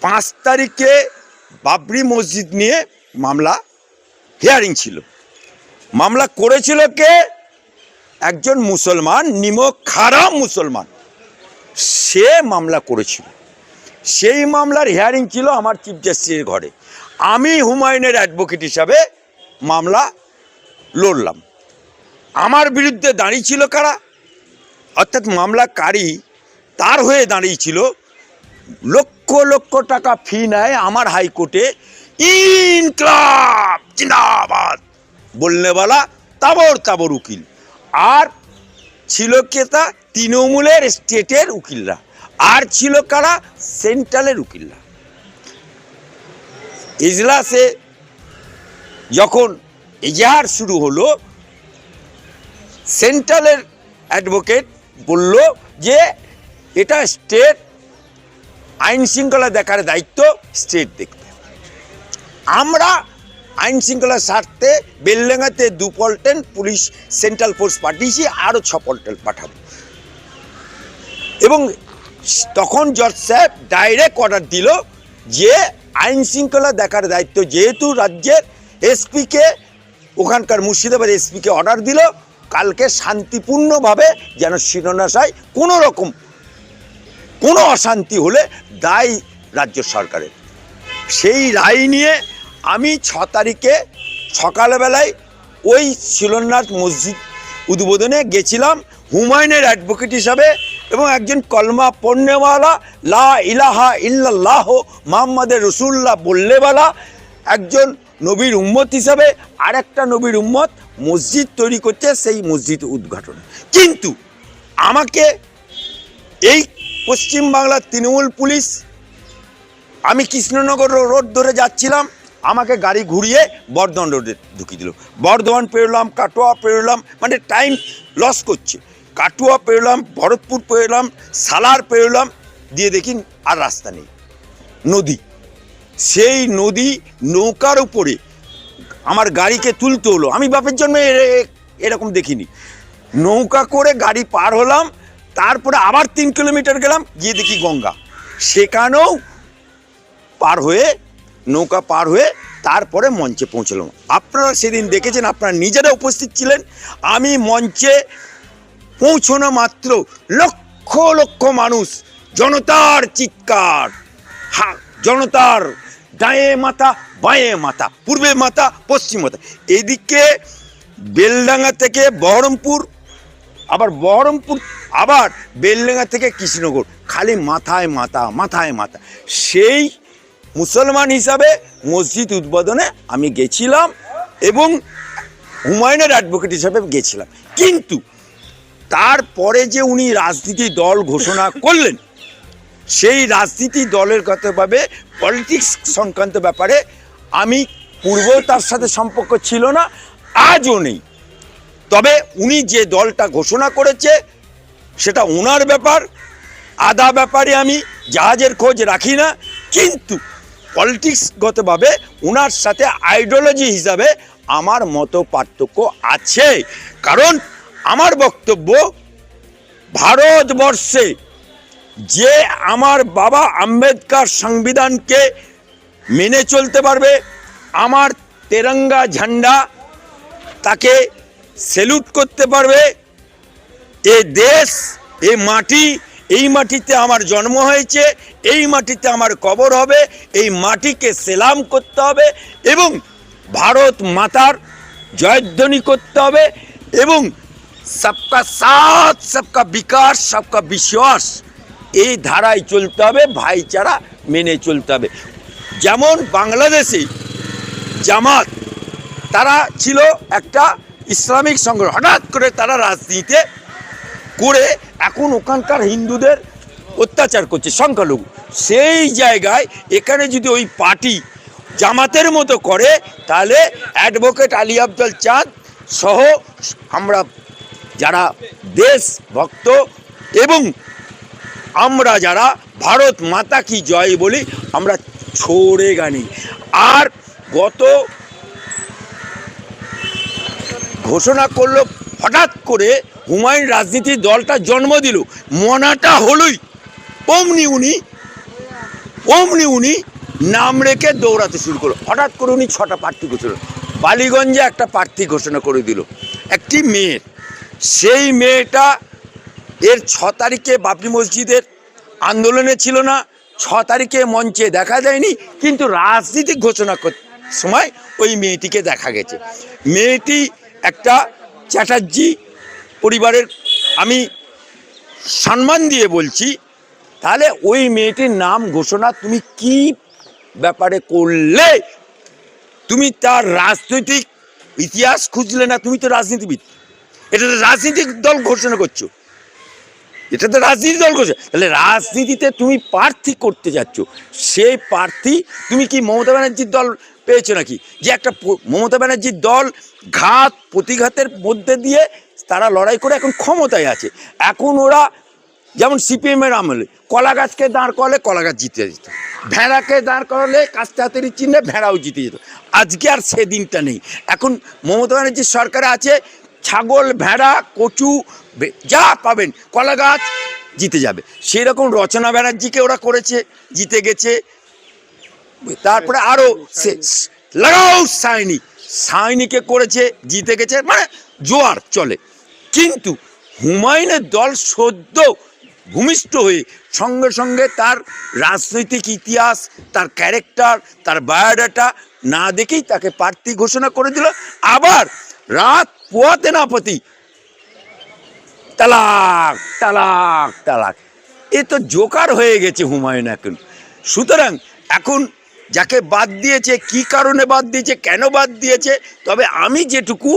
পাঁচ তারিখে বাবরি মসজিদ নিয়ে মামলা হিয়ারিং ছিল। মামলা করেছিল কে? একজন মুসলমান নিমক খারাপ মুসলমান। সে মামলা করেছিল। সেই মামলার হিয়ারিং ছিল আমার চিফ জাস্টিসের ঘরে। আমি হুমায়ুনের অ্যাডভোকেট হিসাবে মামলা লড়লাম। আমার বিরুদ্ধে দাঁড়িয়েছিল কারা? অর্থাৎ মামলাকারী তার হয়ে দাঁড়িয়েছিল লক্ষ লক্ষ টাকা ফি নেয় আমার হাইকোর্টে। ইনকলাব, জিন্দাবাদ। বললেওয়ালা তাবর তাবর উকিল। আর ছিল কেতা তৃণমূলের স্টেটের উকিলরা। আর ছিল কারা? সেন্ট্রালের উকিলরা। ইজলাসে যখন এজাহার শুরু হলো, সেন্ট্রালের অ্যাডভোকেট বলল যে, এটা স্টেট আইন শৃঙ্খলা দেখার দায়িত্ব স্টেট দেখবে আমরা আইন শৃঙ্খলার স্বার্থে বেলডাঙ্গাতে দু পল্টেন পুলিশ সেন্ট্রাল ফোর্স পাঠিয়েছি, আরও ছ পল্টেন পাঠাবো। এবং তখন জজ সাহেব ডাইরেক্ট অর্ডার দিল যে আইন শৃঙ্খলা দেখার দায়িত্ব যেহেতু রাজ্যের এসপিকে, ওখানকার মুর্শিদাবাদ এসপিকে অর্ডার দিল, কালকে শান্তিপূর্ণভাবে যেন শিরোনাশায় কোনো রকম কোনো অশান্তি হলে দায় রাজ্য সরকারের। সেই রায় নিয়ে আমি ছ তারিখে সকালবেলায় ওই শিলনাথ মসজিদ উদ্বোধনে গেছিলাম হুমায়ুনের অ্যাডভোকেট হিসাবে এবং একজন কলমা পণ্যওয়ালা লা ইলাহা ইল্লাল্লাহ মোহাম্মদের রসুল্লাহ বললেওয়ালা একজন নবীর উম্মত হিসাবে আরেকটা নবীর উম্মত মসজিদ তৈরি করছে সেই মসজিদ উদ্ঘাটন। কিন্তু আমাকে এই পশ্চিমবাংলার তৃণমূল পুলিশ, আমি কৃষ্ণনগর রোড ধরে যাচ্ছিলাম, আমাকে গাড়ি ঘুরিয়ে বর্ধমান রোডে ঢুকিয়ে দিল। বর্ধমান পেরোলাম, কাটোয়া পেরোলাম মানে টাইম লস করছে। কাটোয়া পেরোলাম, ভরতপুর পেরোলাম, সালার পেরোলাম, দিয়ে দেখি আর রাস্তা নেই। নদী, সেই নদী নৌকার উপরে আমার গাড়িকে তুলতে হলো। আমি বাপের জন্মে এ- এরকম দেখিনি। নৌকা করে গাড়ি পার হলাম তারপরে আবার তিন কিলোমিটার গেলাম, গিয়ে দেখি গঙ্গা। সেখানেও পার হয়ে, নৌকা পার হয়ে তারপরে মঞ্চে পৌঁছলাম। আপনারা সেদিন দেখেছেন, আপনারা নিজেরা উপস্থিত ছিলেন। আমি মঞ্চে পৌঁছানো মাত্র লক্ষ লক্ষ মানুষ, জনতার চিৎকার। হা, জনতার ডায়ে মাথা, বাঁয়ে মাথা, পূর্বে মাথা, পশ্চিম মাথা। এদিকে বেলডাঙ্গা থেকে বহরমপুর আবার বহরমপুর, আবার বেলডাঙ্গা থেকে কৃষ্ণনগর। খালি মাথায় মাথা মাথায় মাথা। সেই মুসলমান হিসাবে মসজিদ উদ্বোধনে আমি গেছিলাম এবং হুমায়ুনের অ্যাডভোকেট হিসাবে গেছিলাম। কিন্তু তারপরে যে উনি রাজনীতি দল ঘোষণা করলেন, সেই রাজনীতি দলের কথাভাবে পলিটিক্স সংক্রান্ত ব্যাপারে আমি পূর্বেও তার সাথে সম্পর্ক ছিল না, আজও নেই। তবে উনি যে দলটা ঘোষণা করেছে, সেটা ওনার ব্যাপার আদা ব্যাপারে আমি জাহাজের খোঁজ রাখি না, কিন্তু পলিটিক্সগতভাবে ওনার সাথে আইডিওলজি হিসাবে আমার মতো পার্থক্য আছে। কারণ আমার বক্তব্য, ভারতবর্ষে যে আমার বাবা আম্বেদকর সংবিধানকে মেনে চলতে পারবে, আমার তেরঙ্গা ঝান্ডা তাকে সেলুট করতে পারবে। এ দেশ, এ মাটি, এই মাটিতে আমার জন্ম হয়েছে, এই মাটিতে আমার কবর হবে, এই মাটিকে সেলাম করতে হবে এবং ভারত মাতার জয়ধ্বনি করতে হবে এবং সবকা সাথ, সবকা বিকাশ, সবকা বিশ্বাস এই ধারায় চলতে হবে, ভাইচারা মেনে চলতে হবে। যেমন বাংলাদেশে জামাত, তারা ছিল একটা ইসলামিক সংগঠন হঠাৎ করে তারা রাজনীতিতে করে এখন ওখানকার হিন্দুদের অত্যাচার করছে, সংখ্যালঘু। সেই জায়গায় এখানে যদি ওই পার্টি জামাতের মতো করে, তাহলে অ্যাডভোকেট আলী আফজল চাঁদ সহ আমরা যারা দেশ ভক্ত এবং আমরা যারা ভারত মাতা কি জয় বলি, আমরা ছড়ে গানি। আর গত ঘোষণা করল, হঠাৎ করে হুমায়ুন রাজনীতির দলটা জন্ম দিল। মনাটা হলোই। অমনি উনি অমনি উনি নাম রেখে দৌড়াতে শুরু করল। হঠাৎ করে উনি ছটা প্রার্থী ঘোষণা বালিগঞ্জে একটা প্রার্থী ঘোষণা করে দিল। একটি মেয়ের সেই মেয়েটা এর ছ তারিখে বাবরি মসজিদের আন্দোলনে ছিল না। ছ তারিখে মঞ্চে দেখা যায়নি, কিন্তু রাজনীতিক ঘোষণা সময় ওই মেয়েটিকে দেখা গেছে। মেয়েটি একটা চ্যাটার্জি পরিবারের আমি সম্মান দিয়ে বলছি, তাহলে ওই মেয়েটির নাম ঘোষণা তুমি কি ব্যাপারে করলে? তুমি তার রাজনৈতিক ইতিহাস খুঁজলে না, তুমি তো রাজনীতিবিদ। এটা রাজনৈতিক দল ঘোষণা করছ। এটা তো রাজনীতি দল করছে। তাহলে রাজনীতিতে তুমি প্রার্থী করতে যাচ্ছ। সেই প্রার্থী তুমি কি মমতা ব্যানার্জির দল পেয়েছ নাকি? যে একটা মমতা ব্যানার্জির দল ঘাত প্রতিঘাতের মধ্যে দিয়ে তারা লড়াই করে এখন ক্ষমতায় আছে। এখন ওরা যেমন সিপিএমের আমলে কলা গাছকে দাঁড় করালে কলা গাছ জিতে যেত। ভেড়াকে দাঁড় করালে কাস্তে হাতের চিহ্নে ভেড়াও জিতে যেত। আজকে আর সেদিনটা নেই। এখন মমতা ব্যানার্জির সরকারে আছে ছাগল, ভেড়া, কচু যা পাবেন, কলা গাছ জিতে যাবে। সেই রকম রচনা ব্যানার্জিকে ওরা করেছে, জিতে গেছে। তারপরে আরও সে লাগাও সাইনি সাইনিকে করেছে, জিতে গেছে মানে জোয়ার চলে। কিন্তু হুমায়ুনের দল সদ্য ভূমিষ্ঠ হয়ে সঙ্গে সঙ্গে তার রাজনৈতিক ইতিহাস, তার ক্যারেক্টার তার বায়োডাটা না দেখেই তাকে প্রার্থী ঘোষণা করে দিল। আবার রাত পোয়াতে না পতি তালাক তালাক তালাক। এ তো জোকার হয়ে গেছে হুমায়ুন এখন। সুতরাং এখন যাকে বাদ দিয়েছে, কি কারণে বাদ দিয়েছে, কেন বাদ দিয়েছে, তবে আমি যেটুকু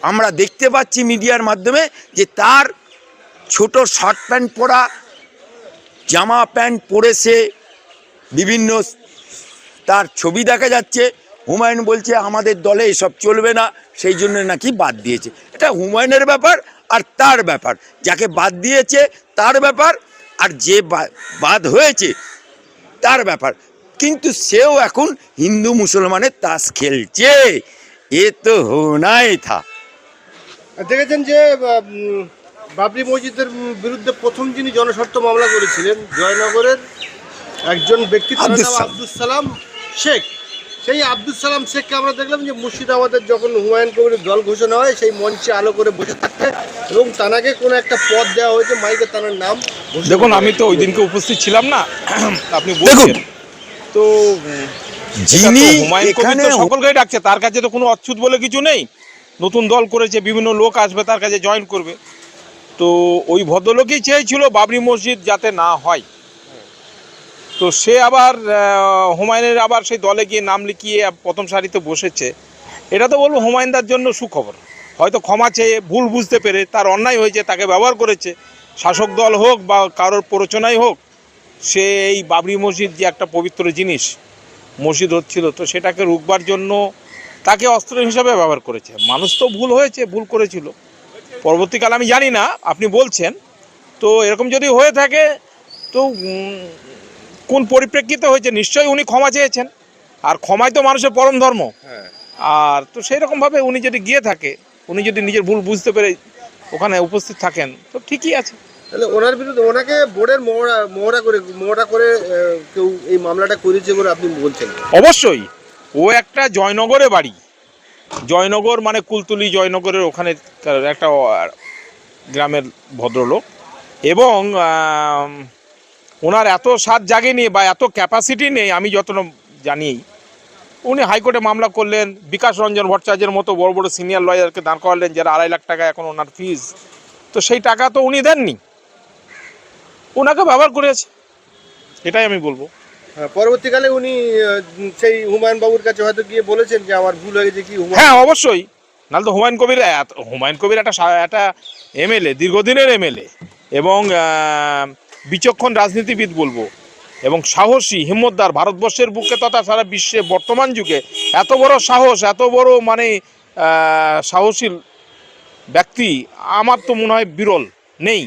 আমরা দেখতে পাচ্ছি মিডিয়ার মাধ্যমে যে তার ছোট শর্ট প্যান্ট পরা, জামা প্যান্ট পরে সে বিভিন্ন তার ছবি দেখা যাচ্ছে হুমায়ুন বলছে আমাদের দলে এসব চলবে না। সেই জন্য নাকি বাদ দিয়েছে। এটা হুমায়ুনের ব্যাপার আর তার ব্যাপার। যাকে বাদ দিয়েছে তার ব্যাপার আর যে বাদ হয়েছে তার ব্যাপার। কিন্তু সেও এখন হিন্দু মুসলমানের তাস খেলছে। এ তো হোনাই থা। দেখেছেন যে বাবরি মসজিদের বিরুদ্ধে প্রথম যিনি জনস্বার্থ মামলা করেছিলেন জয়নগরের একজন ব্যক্তি আব্দুল সালাম শেখ। সেই আব্দুল সালাম শেখকে আমরা দেখলাম যে মুর্শিদাবাদের যখন হুমায়ুন কবিরের দল ঘোষণা হয় সেই মঞ্চে আলো করে বসে থাকতে এবং তানাকে কোনো একটা পদ দেওয়া হয়েছে মাইকে তানার নাম দেখুন আমি তো ওই দিনকে উপস্থিত ছিলাম না আপনি দেখুন, বলছেন। তো যিনি এখানে সকলকেই ডাকছে তার কাছে তো কোনো অচ্ছুত বলে কিছু নেই। নতুন দল করেছে বিভিন্ন লোক আসবে তার কাছে জয়েন করবে। তো ওই ভদ্রলোকই চেয়েছিল বাবরি মসজিদ যাতে না হয়। তো সে আবার হুমায়ুনের আবার সেই দলে গিয়ে নাম লিখিয়ে প্রথম সারিতে বসেছে। এটা তো বলব হুমায়ুনদার জন্য সুখবর। হয়তো ক্ষমা চেয়ে ভুল বুঝতে পেরে তার অন্যায় হয়েছে, তাকে ব্যবহার করেছে। শাসক দল হোক বা কারোর প্ররোচনাই হোক, সে এই বাবরি মসজিদ যে একটা পবিত্র জিনিস, মসজিদ হচ্ছিল, তো সেটাকে রুখবার জন্য তাকে অস্ত্র হিসাবে ব্যবহার করেছে। মানুষ তো ভুল হয়েছে, ভুল করেছিল। পরবর্তীকালে আমি জানি না, আপনি বলছেন। তো এরকম যদি হয়ে থাকে, তো কোন পরিপ্রেক্ষিতে হয়েছে? নিশ্চয়ই উনি ক্ষমা চেয়েছেন। আর ক্ষমাই তো মানুষের পরম ধর্ম। হ্যাঁ। আর তো সেই রকমভাবে উনি যদি গিয়ে থাকে উনি যদি নিজের ভুল বুঝতে পেরে ওখানে উপস্থিত থাকেন তো ঠিকই আছে। তাহলে ওনার বিরুদ্ধে ওনাকে বোর্ডের মোহরা মোহরা করে মোহরা করে কেউ এই মামলাটা করেছে বলে আপনি বলছেন? অবশ্যই। ও একটা জয়নগরে বাড়ি। জয়নগর মানে কুলতুলি জয়নগরের ওখানে একটা গ্রামের ভদ্রলোক। এবং ওনার এত স্বাদ জাগেনি বা এত ক্যাপাসিটি নেই আমি যত জানি। উনি হাইকোর্টে মামলা করলেন বিকাশ রঞ্জন ভট্টাচার্যের মতো বড় বড় সিনিয়র লয়ারকে দাঁড় করালেন যারা আড়াই লাখ টাকা এখন ওনার ফিজ তো সেই টাকা তো উনি দেননি। ওনাকে ব্যবহার করেছে। এটাই আমি বলব। হ্যাঁ, পরবর্তীকালে উনি সেই হুমায়ুন বাবুর কাছে হয়তো গিয়ে বলেছেন যে আমার ভুল হয়ে গেছে কি হ্যাঁ অবশ্যই। নাহলে তো হুমায়ুন কবির হুমায়ুন কবির একটা একটা এমএলএ দীর্ঘদিনের এমএলএ এবং আহ, বিচক্ষণ রাজনীতিবিদ বলব। এবং সাহসী, হিম্মতদার ভারতবর্ষের বুকে তথা সারা বিশ্বে বর্তমান যুগে এত বড় সাহস, এত বড় মানে সাহসী ব্যক্তি আমার তো মনে হয় বিরল নেই।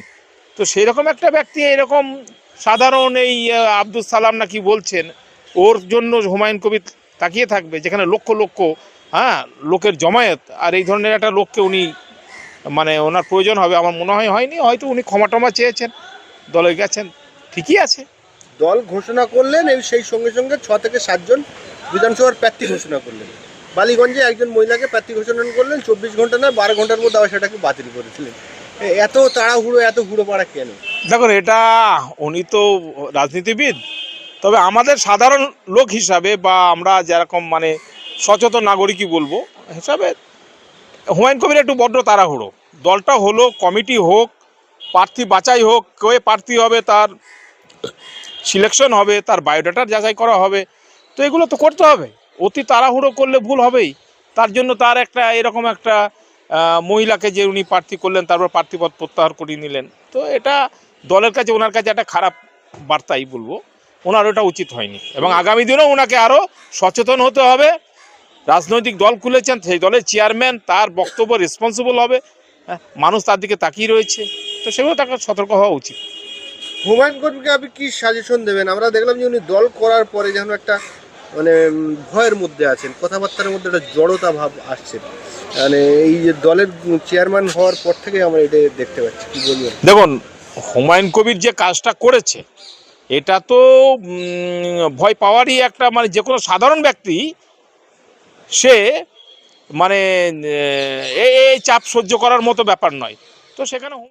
তো সেই রকম একটা ব্যক্তি, এরকম সাধারণ এই আব্দুল সালাম নাকি বলছেন, ওর জন্য হুমায়ুন কবির তাকিয়ে থাকবে, যেখানে লক্ষ লক্ষ হ্যাঁ লোকের জমায়েত, আর এই ধরনের একটা লোককে উনি মানে ওনার প্রয়োজন হবে, আমার মনে হয় হয়নি, হয়তো উনি ক্ষমা টমা চেয়েছেন। দলে গেছেন ঠিকই আছে। দল ঘোষণা করলেন এই সেই সঙ্গে সঙ্গে ছ থেকে সাতজন বিধানসভার প্রার্থী ঘোষণা করলেন। বালিগঞ্জে একজন মহিলাকে প্রার্থী ঘোষণা করলেন চব্বিশ ঘণ্টা নয় বারো ঘণ্টার মধ্যে আবার সেটাকে বাতিল করেছিলেন। এত তাড়াহুড়ো এত হুড়ো পাড়া কেন? দেখুন এটা উনি তো রাজনীতিবিদ তবে আমাদের সাধারণ লোক হিসাবে বা আমরা যেরকম মানে সচেতন নাগরিকই বলব হিসাবে হুমায়ুন কবির একটু বড্ড তাড়াহুড়ো। দলটা হলো কমিটি হোক প্রার্থী বাছাই হোক, কে প্রার্থী হবে, তার সিলেকশন হবে, তার বায়োডাটার যাচাই করা হবে, তো এগুলো তো করতে হবে। অতি তাড়াহুড়ো করলে ভুল হবেই। তার জন্য তার একটা এরকম একটা মহিলাকে যে উনি প্রার্থী করলেন তারপর প্রার্থীপদ প্রত্যাহার করিয়ে নিলেন। তো এটা দলের কাছে, ওনার কাছে একটা খারাপ বার্তাই বলব। ওনার ওটা উচিত হয়নি। এবং আগামী দিনেও ওনাকে আরও সচেতন হতে হবে। রাজনৈতিক দল খুলেছেন, সেই দলের চেয়ারম্যান তার বক্তব্য রেসপন্সিবল হবে। মানুষ তার দিকে তাকিয়ে রয়েছে। তো সেগুলো তাকে সতর্ক হওয়া উচিত। হুমায়ুন কবিরকে আপনি কি সাজেশন দেবেন? আমরা দেখলাম যে উনি দল করার পরে যেন একটা মানে ভয়ের মধ্যে আছেন কথাবার্তার মধ্যে একটা জড়তা ভাব আসছে। মানে এই যে দলের চেয়ারম্যান হওয়ার পর থেকে আমরা এটা দেখতে পাচ্ছি। কি বলবেন? দেখুন হুমায়ুন কবির যে কাজটা করেছে এটা তো ভয় পাওয়ারই একটা মানে যে কোনো সাধারণ ব্যক্তি সে মানে এই চাপ সহ্য করার মতো ব্যাপার নয়। তো সেখানে